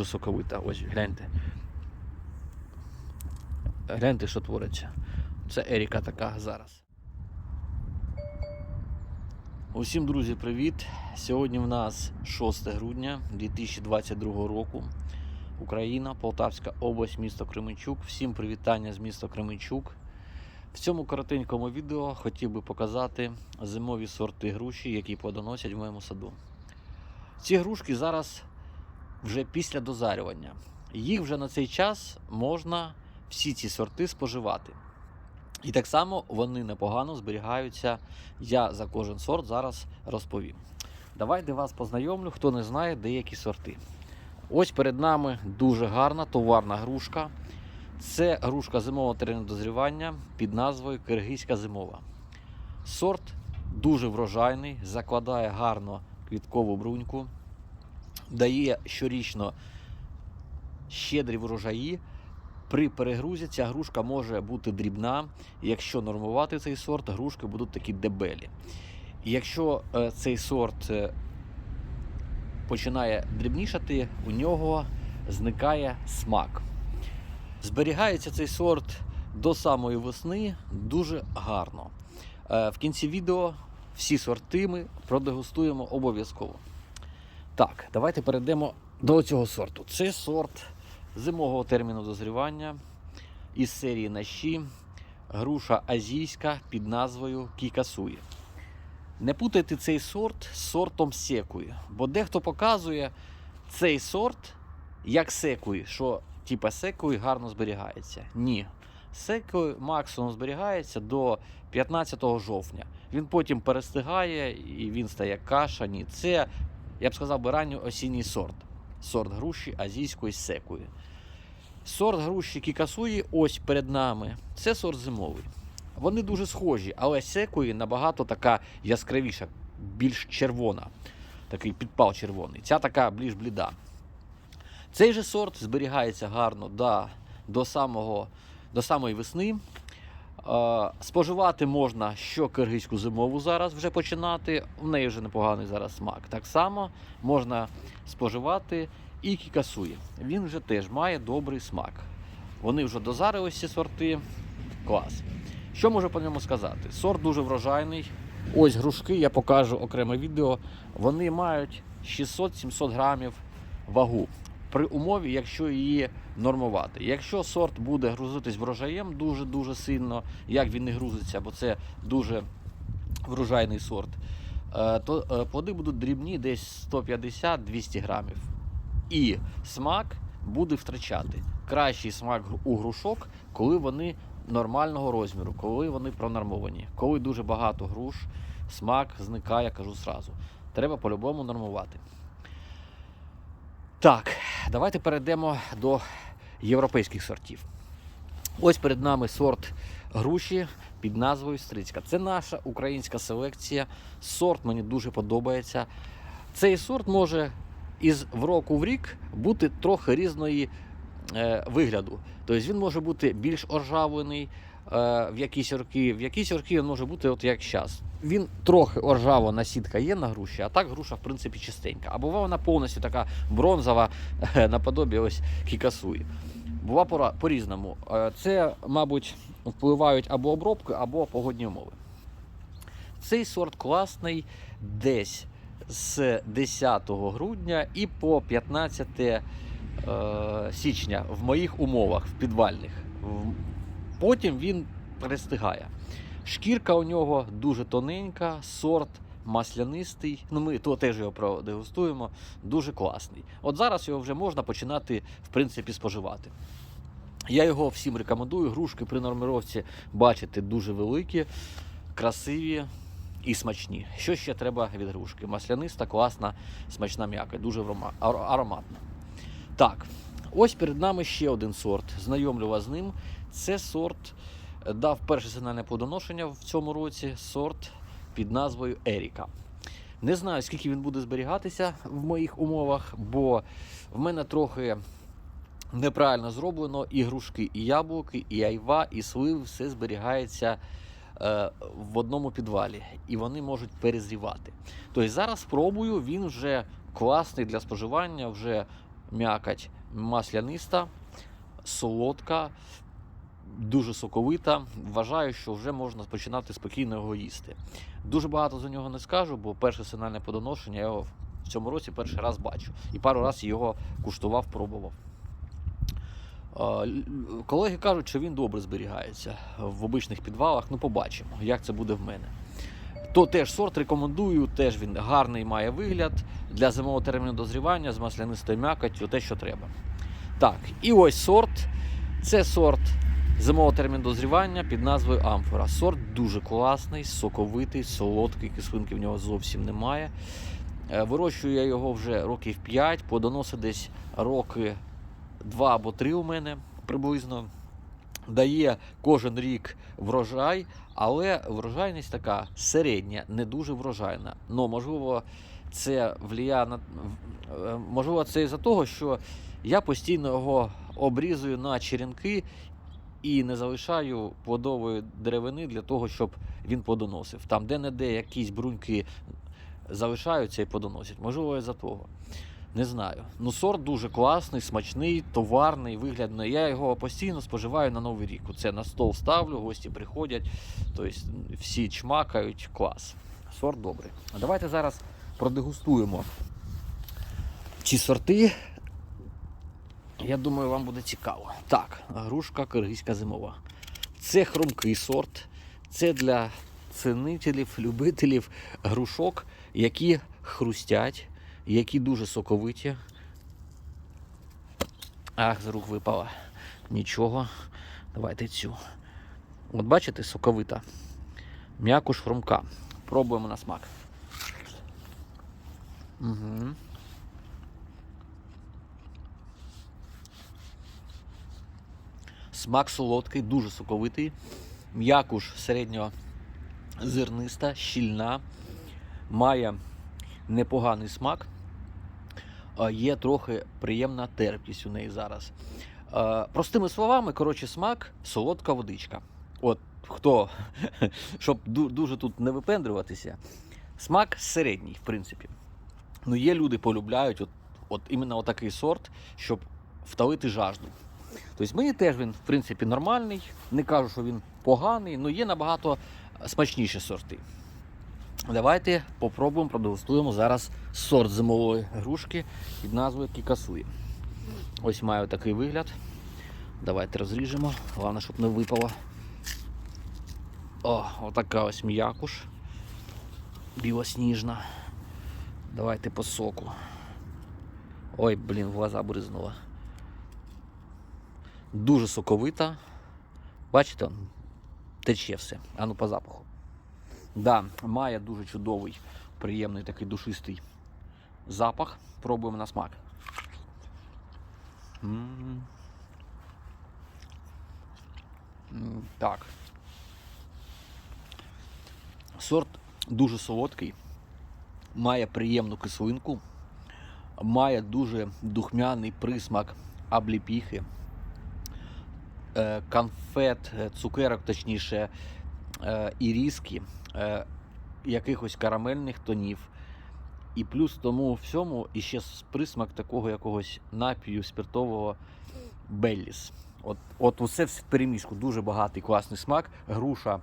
дуже соковита. Ось гляньте. Гляньте, що твориться. Це Еріка така зараз. Усім, друзі, привіт! Сьогодні в нас 6 грудня 2022 року. Україна, Полтавська область, місто Кременчук. Всім привітання з міста Кременчук. В цьому коротенькому відео хотів би показати зимові сорти груші, які плодоносять в моєму саду. Ці грушки зараз вже після дозарювання. Їх вже на цей час можна всі ці сорти споживати. І так само вони непогано зберігаються. Я за кожен сорт зараз розповім. Давайте вас познайомлю, хто не знає деякі сорти. Ось перед нами дуже гарна товарна грушка. Це грушка зимового дозрівання під назвою Киргизька зимова. Сорт дуже врожайний, закладає гарно квіткову бруньку, дає щорічно щедрі врожаї. При перегрузі ця грушка може бути дрібна. Якщо нормувати цей сорт, грушки будуть такі дебелі. І якщо е, цей сорт е, починає дрібнішати, у нього зникає смак. Зберігається цей сорт до самої весни дуже гарно. Е, В кінці відео всі сорти ми продегустуємо обов'язково. Так, давайте перейдемо до цього сорту. Це сорт зимового терміну дозрівання із серії Нащі, груша азійська під назвою Кікасуї. Не путайте цей сорт з сортом секуї, бо дехто показує цей сорт як секуї, що типа секуї гарно зберігається. Ні. Секуї максимум зберігається до 15 жовтня. Він потім перестигає і він стає каша. Ні, це, я б сказав, би ранньо осінній сорт. Сорт груші азійської секуї. Сорт груші кікасуї ось перед нами. Це сорт зимовий. Вони дуже схожі, але секуї набагато така яскравіша, більш червона. Такий підпал червоний. Ця така більш бліда. Цей же сорт зберігається гарно до, до, самого, до самої весни. Е, споживати можна що киргизьку зимову зараз вже починати. В неї вже непоганий зараз смак. Так само можна споживати і кікасуї. Він вже теж має добрий смак. Вони вже дозарились ці сорти. Клас. Що можу по ньому сказати? Сорт дуже врожайний. Ось грушки, я покажу окреме відео. Вони мають 600-700 грамів вагу. При умові, якщо її нормувати. Якщо сорт буде грузитись врожаєм дуже-дуже сильно, як він не грузиться, бо це дуже врожайний сорт, е, то е, плоди будуть дрібні десь 150-200 грамів. І смак буде втрачати. Кращий смак у грушок, коли вони нормального розміру, коли вони пронормовані. Коли дуже багато груш, смак зникає, кажу зразу. Треба по-любому нормувати. Так, давайте перейдемо до європейських сортів. Ось перед нами сорт груші під назвою Стрицька. Це наша українська селекція. Сорт мені дуже подобається. Цей сорт може із в року в рік бути трохи різної е, вигляду. Тобто він може бути більш оржавлений в якісь роки, в якісь роки він може бути от як зараз. Він трохи оржава насідка є на груші, а так груша, в принципі, чистенька. А буває вона повністю така бронзова, е, наподобі ось кікасуї. Бува пора- по-різному. Е, Це, мабуть, впливають або обробки, або погодні умови. Цей сорт класний десь з 10 грудня і по 15 е, січня в моїх умовах, в підвальних. Потім він перестигає. Шкірка у нього дуже тоненька, сорт маслянистий. Ну, ми то теж його продегустуємо. Дуже класний. От зараз його вже можна починати в принципі споживати. Я його всім рекомендую. Грушки при нормировці бачите дуже великі, красиві і смачні. Що ще треба від грушки? Масляниста, класна, смачна м'яка, дуже ароматна. Так, ось перед нами ще один сорт. Знайомлю вас з ним. Це сорт е, дав перше сигнальне плодоношення в цьому році. Сорт під назвою Еріка. Не знаю, скільки він буде зберігатися в моїх умовах, бо в мене трохи неправильно зроблено і грушки, і яблуки, і айва, і сливи, все зберігається е, в одному підвалі, і вони можуть перезрівати. Тобто зараз спробую, він вже класний для споживання, вже м'якоть масляниста, солодка, дуже соковита. Вважаю, що вже можна починати спокійно його їсти. Дуже багато за нього не скажу, бо перше сигнальне подоношення я його в цьому році перший раз бачу. І пару разів його куштував, пробував. Колеги кажуть, що він добре зберігається в обичних підвалах. Ну, побачимо, як це буде в мене. То теж сорт рекомендую, теж він гарний має вигляд для зимового терміну дозрівання з маслянистою м'якоттю, те, що треба. Так, і ось сорт. Це сорт зимового терміну дозрівання під назвою Амфора. Сорт дуже класний, соковитий, солодкий, кислинки в нього зовсім немає. Е, Вирощую я його вже років 5, плодоносить десь роки 2 або 3 у мене приблизно. Дає кожен рік врожай, але врожайність така середня, не дуже врожайна. Ну, можливо, це влияє на е, можливо, це із-за того, що я постійно його обрізую на черенки і не залишаю плодової деревини для того, щоб він плодоносив. Там де-не-де якісь бруньки залишаються і плодоносять. Можливо, із-за того. Не знаю. Ну, сорт дуже класний, смачний, товарний, виглядний. Я його постійно споживаю на Новий рік. Це на стол ставлю, гості приходять, тобто всі чмакають, клас. Сорт добрий. А давайте зараз продегустуємо ці сорти. Я думаю, вам буде цікаво. Так, грушка киргизька зимова. Це хрумкий сорт. Це для цінителів, любителів грушок, які хрустять, які дуже соковиті. Ах, з рук випала. Нічого. Давайте цю. От бачите, соковита. М'якуш хрумка. Пробуємо на смак. Угу. Смак солодкий, дуже соковитий. М'якуш середньозерниста, щільна, має непоганий смак. Є трохи приємна терпкість у неї зараз. Простими словами, коротше, смак солодка водичка. От хто, щоб дуже тут не випендрюватися, смак середній, в принципі. Ну, є люди полюбляють от, от іменно отакий сорт, щоб вталити жажду. Тобто мені теж він, в принципі, нормальний. Не кажу, що він поганий, але є набагато смачніші сорти. Давайте попробуємо, продегустуємо зараз сорт зимової грушки під назвою Кікасуї. Ось має такий вигляд. Давайте розріжемо. Головне, щоб не випало. О, отака ось м'якуш. Білосніжна. Давайте по соку. Ой, блін, в глаза бризнула. Дуже соковита. Бачите, тече все. А ну по запаху. Да, має дуже чудовий, приємний такий душистий запах. Пробуємо на смак. Так. Сорт дуже солодкий, має приємну кислинку, має дуже духмяний присмак обліпіхи, е, конфет, е, цукерок, точніше, е, іріски, е, якихось карамельних тонів. І плюс тому всьому іще присмак такого якогось напію спиртового Белліс. От, от усе в перемішку. Дуже багатий класний смак. Груша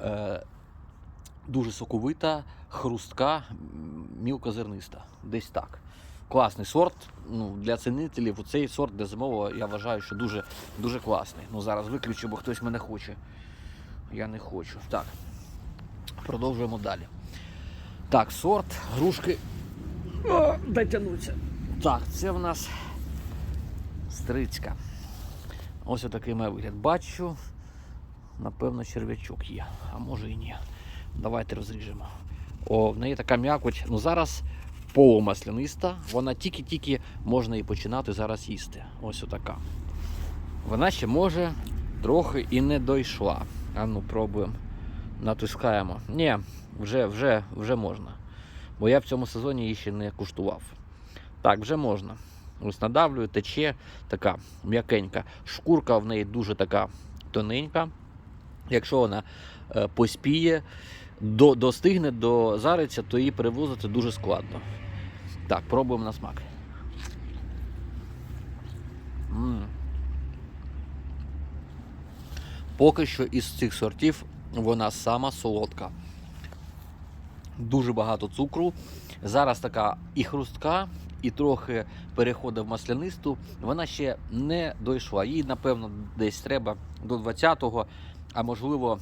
е, дуже соковита, хрустка, мілкозерниста. Десь так. Класний сорт. Ну, для цінителів цей сорт для зимового я вважаю, що дуже, дуже класний. Ну, зараз виключу, бо хтось мене хоче. Я не хочу. Так. Продовжуємо далі. Так, сорт грушки. О, дотягнуться. Так, це в нас стрицька. Ось отакий має вигляд. Бачу, напевно, черв'ячок є, а може і ні. Давайте розріжемо. О, в неї така м'якоть. Ну зараз полумасляниста. Вона тільки-тільки можна і починати зараз їсти. Ось отака. Вона ще може трохи і не дійшла. А ну, пробуємо. Натискаємо. Ні, вже, вже, вже можна. Бо я в цьому сезоні її ще не куштував. Так, вже можна. Ось надавлюю, тече така м'якенька. Шкурка в неї дуже така тоненька. Якщо вона е, поспіє, до, достигне до зариця, то її перевозити дуже складно. Так, пробуємо на смак. М -м. Поки що із цих сортів вона сама солодка. Дуже багато цукру. Зараз така і хрустка, і трохи переходить в маслянисту. Вона ще не дійшла. Їй, напевно, десь треба до 20-го, а можливо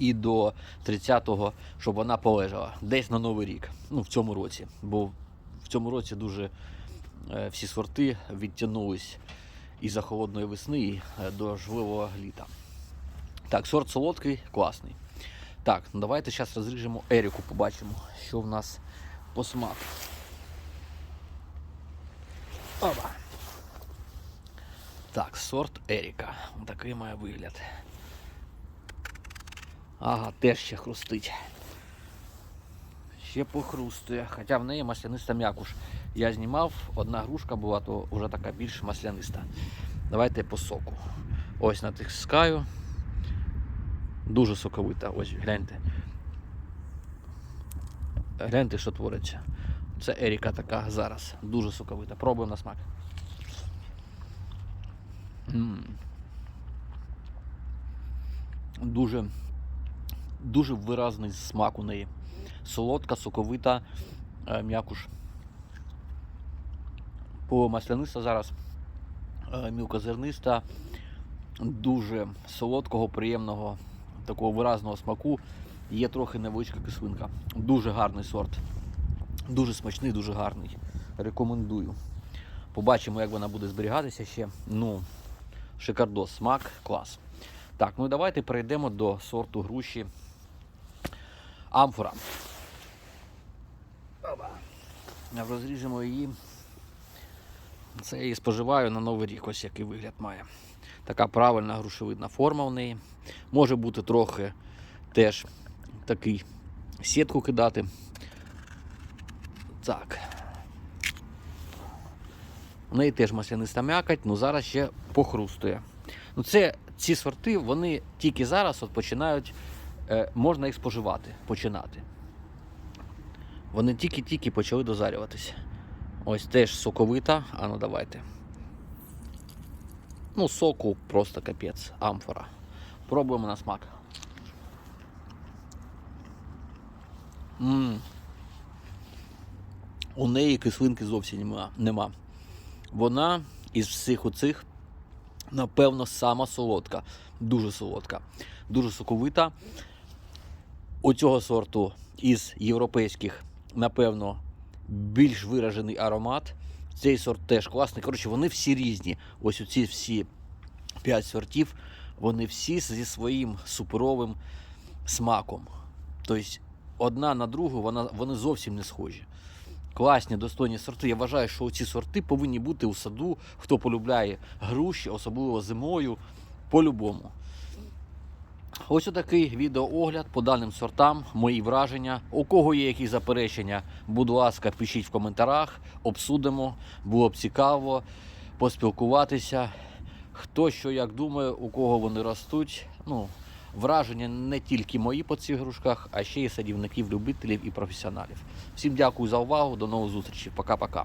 і до 30-го, щоб вона полежала. Десь на Новий рік. Ну, в цьому році. Бо в цьому році дуже е, всі сорти відтягнулись із-за холодної весни і е, до жвивого літа. Так, сорт солодкий, класний. Так, ну давайте зараз розріжемо Еріку, побачимо, що в нас по смаку. Опа. Так, сорт Еріка. Такий має вигляд. Ага, теж ще хрустить. Ще похрустує. Хоча в неї масляниста м'якуш. Я знімав, одна грушка була, то вже така більш масляниста. Давайте по соку. Ось натискаю. Дуже соковита. Ось гляньте. Гляньте, що твориться. Це Еріка така зараз. Дуже соковита. Пробуємо на смак. м Дуже, дуже виразний смак у неї. Солодка, соковита, е, м'якуш. По масляниста зараз е, мілкозерниста, дуже солодкого, приємного, такого виразного смаку. Є трохи невеличка кислинка. Дуже гарний сорт. Дуже смачний, дуже гарний. Рекомендую. Побачимо, як вона буде зберігатися ще. Ну, шикардос, смак, клас. Так, ну давайте перейдемо до сорту груші амфора. Розріжемо її. Це я її споживаю на Новий рік, ось який вигляд має. Така правильна грушевидна форма в неї. Може бути трохи теж такий сітку кидати. Так. У неї теж масляниста м'якоть, ну зараз ще похрустує. Ну це, ці сорти, вони тільки зараз от починають, можна їх споживати, починати. Вони тільки-тільки почали дозарюватися. Ось теж соковита, а ну давайте. Ну, соку просто капець, амфора. Пробуємо на смак. м У неї кислинки зовсім нема. Вона із всіх оцих, напевно, сама солодка. Дуже солодка, дуже соковита. У цього сорту із європейських, напевно, більш виражений аромат. Цей сорт теж класний. Коротше, вони всі різні. Ось оці всі 5 сортів, вони всі зі своїм суперовим смаком. Тобто одна на другу вона, вони зовсім не схожі. Класні, достойні сорти. Я вважаю, що ці сорти повинні бути у саду, хто полюбляє груші, особливо зимою, по-любому. Ось отакий відеоогляд по даним сортам, мої враження. У кого є якісь заперечення, будь ласка, пишіть в коментарях, обсудимо. Було б цікаво поспілкуватися. Хто що як думає, у кого вони ростуть. Ну, враження не тільки мої по цих грушках, а ще й садівників, любителів і професіоналів. Всім дякую за увагу. До нових зустрічей. Пока-пока.